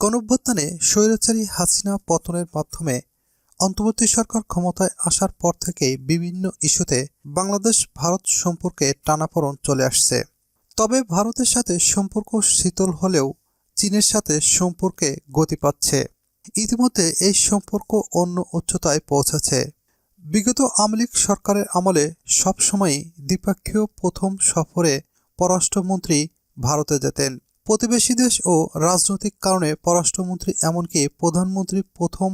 গণঅভ্যুত্থানে স্বৈরাচারী হাসিনা পতনের মাধ্যমে অন্তর্বর্তী সরকার ক্ষমতায় আসার পর থেকেই বিভিন্ন ইস্যুতে বাংলাদেশ ভারত সম্পর্কে টানাপোড়েন চলে আসছে। তবে ভারতের সাথে সম্পর্ক শীতল হলেও চীনের সাথে সম্পর্কে গতি পাচ্ছে। ইতিমধ্যে এই সম্পর্ক অন্য উচ্চতায় পৌঁছেছে। বিগত আমলিক সরকারের আমলে সবসময়ই দ্বিপাক্ষীয় প্রথম সফরে পররাষ্ট্রমন্ত্রী ভারতে যেতেন। প্রতিবেশী দেশ ও রাজনৈতিক কারণে পররাষ্ট্রমন্ত্রী এমনকি প্রধানমন্ত্রী প্রথম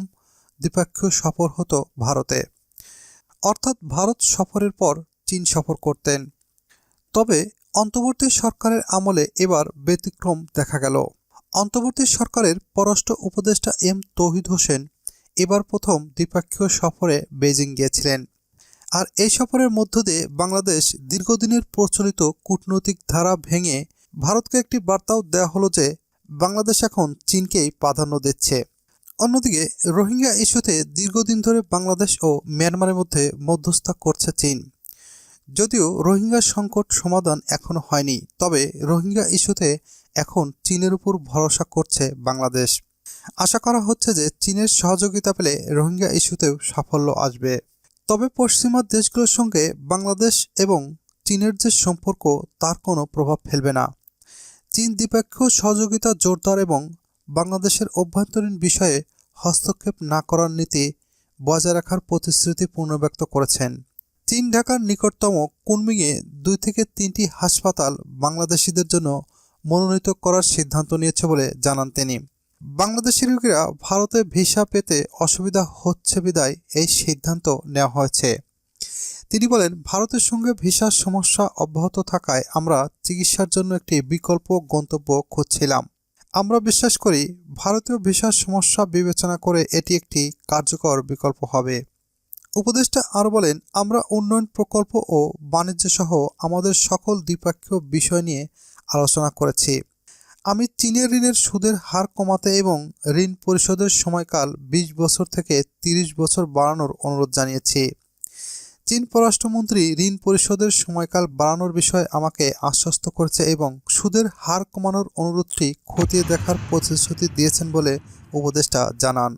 দ্বিপাক্ষীয় সফর হতো ভারতে। অর্থাৎ ভারত সফরের পর চীন সফর করতেন। তবে অন্তর্বর্তী সরকারের আমলে এবার ব্যতিক্রম দেখা গেল। অন্তর্বর্তী সরকারের পররাষ্ট্র উপদেষ্টা এম তৌহিদ হোসেন এবার প্রথম দ্বিপাক্ষীয় সফরে বেজিং গিয়েছিলেন। আর এই সফরের মধ্য দিয়ে বাংলাদেশ দীর্ঘদিনের প্রচলিত কূটনৈতিক ধারা ভেঙে ভারতকে একটি বার্তাও দেওয়া হলো যে বাংলাদেশ এখন চীনকেই প্রাধান্য দিচ্ছে। অন্যদিকে, রোহিঙ্গা ইস্যুতে দীর্ঘদিন ধরে বাংলাদেশ ও মিয়ানমারের মধ্যে মধ্যস্থতা করছে চীন। যদিও রোহিঙ্গা সংকট সমাধান এখনও হয়নি, তবে রোহিঙ্গা ইস্যুতে এখন চীনের উপর ভরসা করছে বাংলাদেশ। আশা করা হচ্ছে যে চীনের সহযোগিতা পেলে রোহিঙ্গা ইস্যুতেও সাফল্য আসবে। তবে পশ্চিমা দেশগুলোর সঙ্গে বাংলাদেশ এবং চীনের যে সম্পর্ক, তার কোনো প্রভাব ফেলবে না। চীন দ্বিপক্ষীয় সহযোগিতা জোরদার এবং বাংলাদেশের অভ্যন্তরীণ বিষয়ে হস্তক্ষেপ না করার নীতি বজায় রাখার প্রতিশ্রুতি পুনর্ব্যক্ত করেছেন। চীন ঢাকার নিকটতম কুনমিংয়ে দুই থেকে তিনটি হাসপাতাল বাংলাদেশিদের জন্য মনোনীত করার সিদ্ধান্ত নিয়েছে বলে জানান তিনি। বাংলাদেশি রোগীরা ভারতে ভিসা পেতে অসুবিধা হচ্ছে বিদায় এই সিদ্ধান্ত নেওয়া হয়েছে। তিনি বলেন, ভারতের সঙ্গে ভিসার সমস্যা অব্যাহত থাকায় আমরা চিকিৎসার জন্য একটি বিকল্প গন্তব্য খুঁজছিলাম। আমরা বিশ্বাস করি ভারতীয় ভিসার সমস্যা বিবেচনা করে এটি একটি কার্যকর বিকল্প হবে। উপদেষ্টা আরও বলেন, আমরা উন্নয়ন প্রকল্প ও বাণিজ্য সহ আমাদের সকল দ্বিপাক্ষীয় বিষয় নিয়ে আলোচনা করেছি। আমি চীনের ঋণের সুদের হার কমাতে এবং ঋণ পরিশোধের সময়কাল বিশ বছর থেকে তিরিশ বছর বাড়ানোর অনুরোধ জানিয়েছি। চীন পররাষ্ট্রমন্ত্রী ঋণ পরিশোধের সময়কাল বাড়ানোর বিষয়ে আমাকে আশ্বস্ত করছে এবং সুদের হার কমানোর অনুরোধটি খতিয়ে দেখার প্রতিশ্রুতি দিয়েছেন বলে উপদেষ্টা জানান।